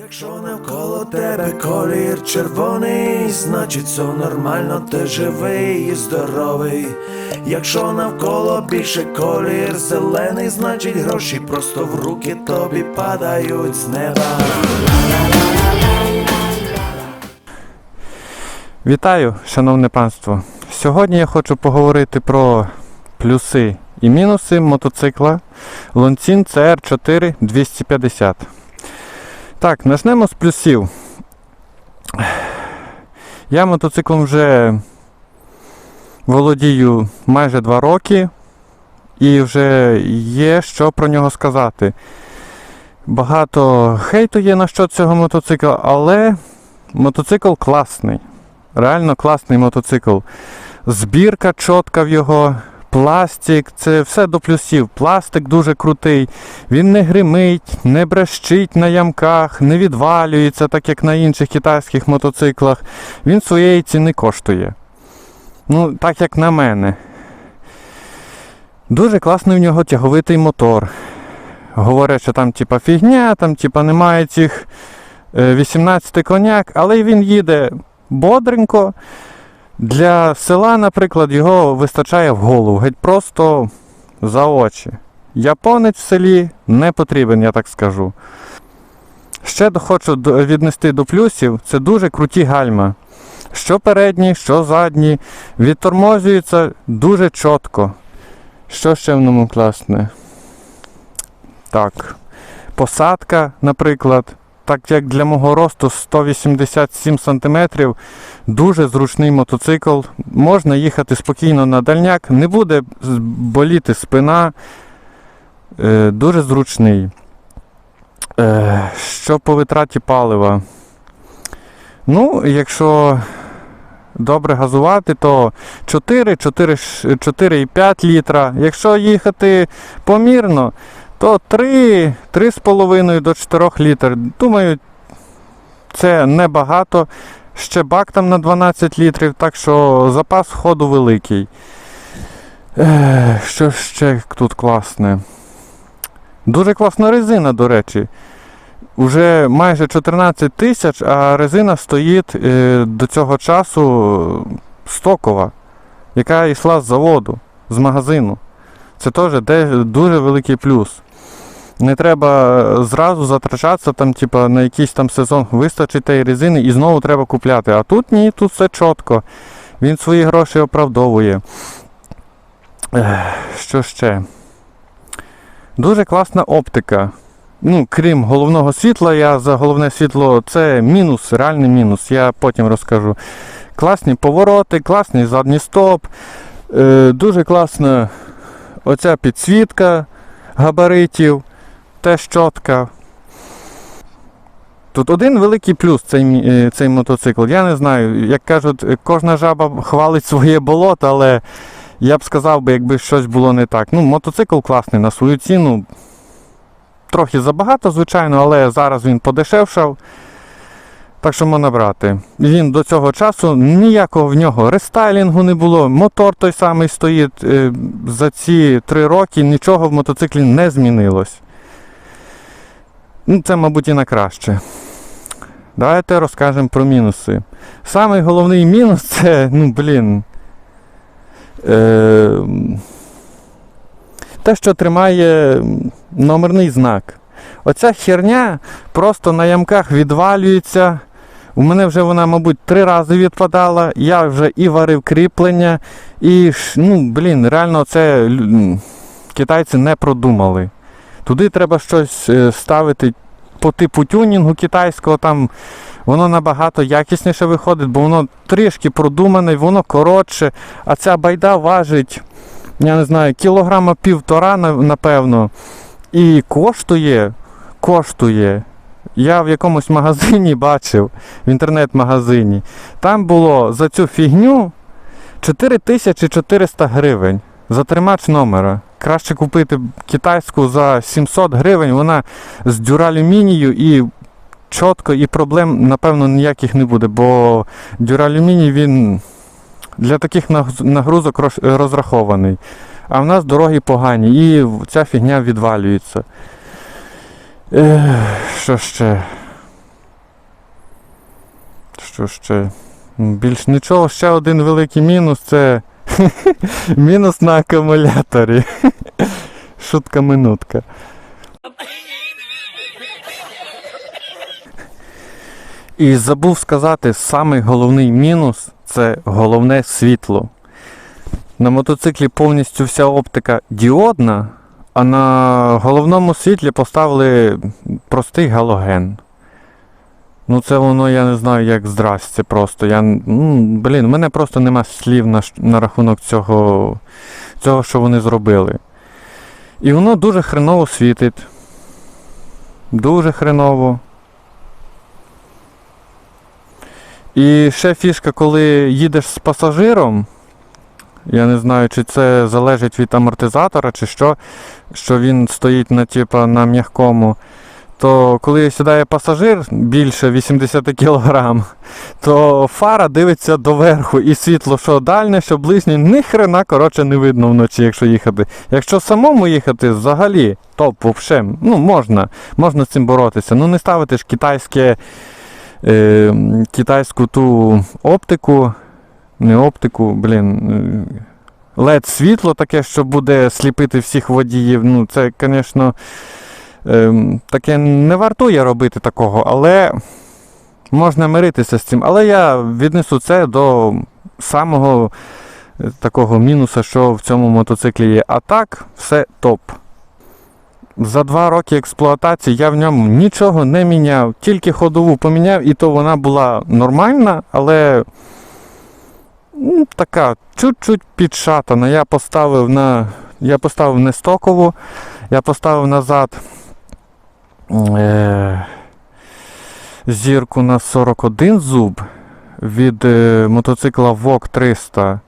Якщо навколо тебе колір червоний, значить все нормально, ти живий і здоровий. Якщо навколо більше колір зелений, значить гроші просто в руки тобі падають з неба. Вітаю, шановне панство. Сьогодні я хочу поговорити про плюси і мінуси мотоцикла Лонцін CR4 250. Так, почнемо з плюсів. Я мотоциклом вже володію майже 2 роки і вже є що про нього сказати. Багато хейту є на що цього мотоцикла, але мотоцикл класний. Реально класний мотоцикл. Збірка чітка в його, пластик, це все до плюсів. Пластик дуже крутий. Він не гримить, не брещить на ямках, не відвалюється, так як на інших китайських мотоциклах. Він своєї ціни коштує. Ну, так як на мене. Дуже класний в нього тяговитий мотор. Говорять, що там типа фігня, там типа немає цих е, 18 коняк, але він їде бодренько. Для села, наприклад, його вистачає в голову, геть просто за очі. Японець в селі не потрібен, я так скажу. Ще хочу віднести до плюсів, це дуже круті гальма. Що передні, що задні. Відтормозюються дуже чітко. Що ще в ньому класне? Так. Посадка, наприклад, так як для мого росту 187 см, дуже зручний мотоцикл. Можна їхати спокійно на дальняк, не буде боліти спина. Е, дуже зручний. Е, що по витраті палива? Ну, якщо добре газувати, то 4, 4, 4,5 літра. Якщо їхати помірно, то 3, 3,5 до 4 літр. Думаю, це небагато. Ще бак там на 12 літрів, так що запас ходу великий. Що ще тут класне? Дуже класна резина, до речі. Уже майже 14 тисяч, а резина стоїть е, до цього часу стокова, яка йшла з заводу, з магазину. Це теж дуже великий плюс. Не треба зразу затрачатися там, типа, на якийсь там сезон вистачить тієї резини і знову треба купляти. А тут ні, тут все чітко. Він свої гроші оправдовує. Що ще? Дуже класна оптика. Ну, крім головного світла, я за головне світло це мінус, реальний мінус, я потім розкажу. Класні повороти, класний задній стоп. Е, дуже класна оця підсвітка габаритів, теж чітка. Тут один великий плюс цей, е, цей мотоцикл. Я не знаю, як кажуть, кожна жаба хвалить своє болото, але я б сказав би, якби щось було не так. Ну, мотоцикл класний на свою ціну. Трохи забагато, звичайно, але зараз він подешевшав. Так що можна брати. Він до цього часу ніякого в нього рестайлінгу не було. Мотор той самий стоїть. Е, За ці три роки нічого в мотоциклі не змінилось. Ну, це, мабуть, і на краще. Давайте розкажемо про мінуси. Самий головний мінус це, ну, блін. Е, те, що тримає номерний знак. Оця херня просто на ямках відвалюється. У мене вже вона, мабуть, три рази відпадала. Я вже і варив кріплення, і ну, блін, реально це китайці не продумали. Туди треба щось е, ставити по типу тюнінгу китайського, там воно набагато якісніше виходить, бо воно трішки продумане, воно коротше, а ця байда важить, я не знаю, кілограма півтора, напевно. І коштує, коштує. Я в якомусь магазині бачив, в інтернет-магазині. Там було за цю фігню 4400 гривень за тримач номера. Краще купити китайську за 700 гривень, вона з дюралюмінію і чітко, і проблем, напевно, ніяких не буде, бо дюралюміній він для таких нагрузок розрахований. А в нас дороги погані і ця фігня відвалюється. Ех, що ще? Що ще? Більш нічого, ще один великий мінус це мінус на акумуляторі. Шутка минутка. І забув сказати, самий головний мінус це головне світло. На мотоциклі повністю вся оптика діодна, а на головному світлі поставили простий галоген. Ну, це воно, я не знаю, як здрасте просто. Я, блін, у мене просто нема слів на, на рахунок цього, цього, що вони зробили. І воно дуже хреново світить. Дуже хреново. І ще фішка, коли їдеш з пасажиром, я не знаю, чи це залежить від амортизатора, чи що, що він стоїть на, типа, на м'якому, то коли сідає пасажир більше 80 кг, то фара дивиться доверху, і світло, що дальне, що ближнє, ні хрена коротше не видно вночі, якщо їхати. Якщо самому їхати, взагалі, топ, вообще, ну можна, можна з цим боротися. Ну не ставити ж китайське, е, китайську ту оптику, не оптику, блін. led світло таке, що буде сліпити всіх водіїв. Ну, це, звісно, таке не вартує робити такого, але можна миритися з цим. Але я віднесу це до самого е, такого мінуса, що в цьому мотоциклі є. А так, все топ. За два роки експлуатації я в ньому нічого не міняв, тільки ходову поміняв, і то вона була нормальна, але ну, така чуть-чуть підшатана. Я поставив на. Я поставив не стокову, я поставив назад зірку на 41 зуб від е, мотоцикла VOG 300.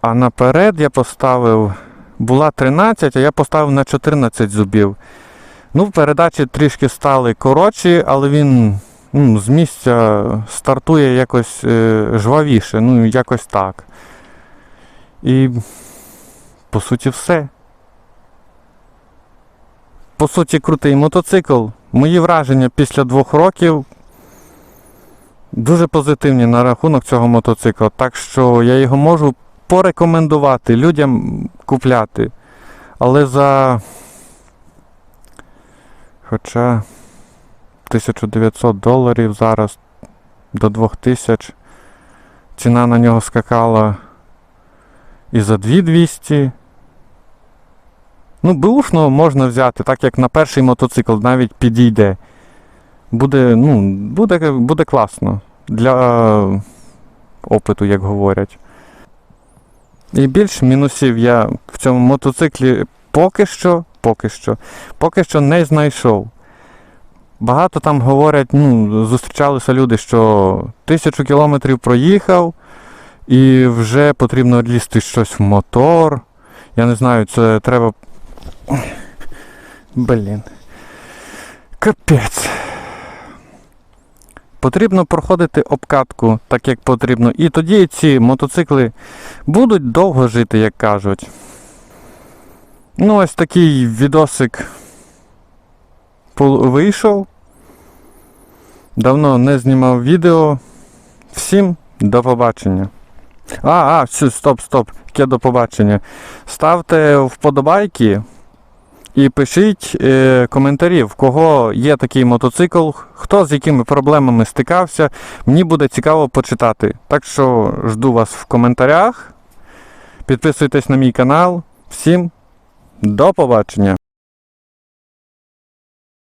А наперед я поставив. Була 13, а я поставив на 14 зубів. Ну, передачі трішки стали коротші, але він ну, з місця стартує якось е, жвавіше, ну якось так. І по суті все. По суті, крутий мотоцикл. Мої враження після двох років дуже позитивні на рахунок цього мотоцикла. Так що я його можу порекомендувати людям купляти. Але за. Хоча 1900 доларів зараз до 2000. Ціна на нього скакала і за 2200. Ну, бушно можна взяти, так як на перший мотоцикл навіть підійде. Буде, ну, буде, буде класно. Для опиту, як говорять. І більш мінусів я в цьому мотоциклі поки що, поки що, поки що не знайшов. Багато там говорять, ну, зустрічалися люди, що тисячу кілометрів проїхав, і вже потрібно лізти щось в мотор. Я не знаю, це треба. Блін. Капець. Потрібно проходити обкатку так, як потрібно. І тоді ці мотоцикли будуть довго жити, як кажуть. Ну, ось такий відосик вийшов. Давно не знімав відео. Всім до побачення. А, а, все, стоп, стоп. Яке до побачення. Ставте вподобайки і пишіть е, коментарі, в кого є такий мотоцикл, хто з якими проблемами стикався. Мені буде цікаво почитати. Так що жду вас в коментарях. Підписуйтесь на мій канал. Всім до побачення!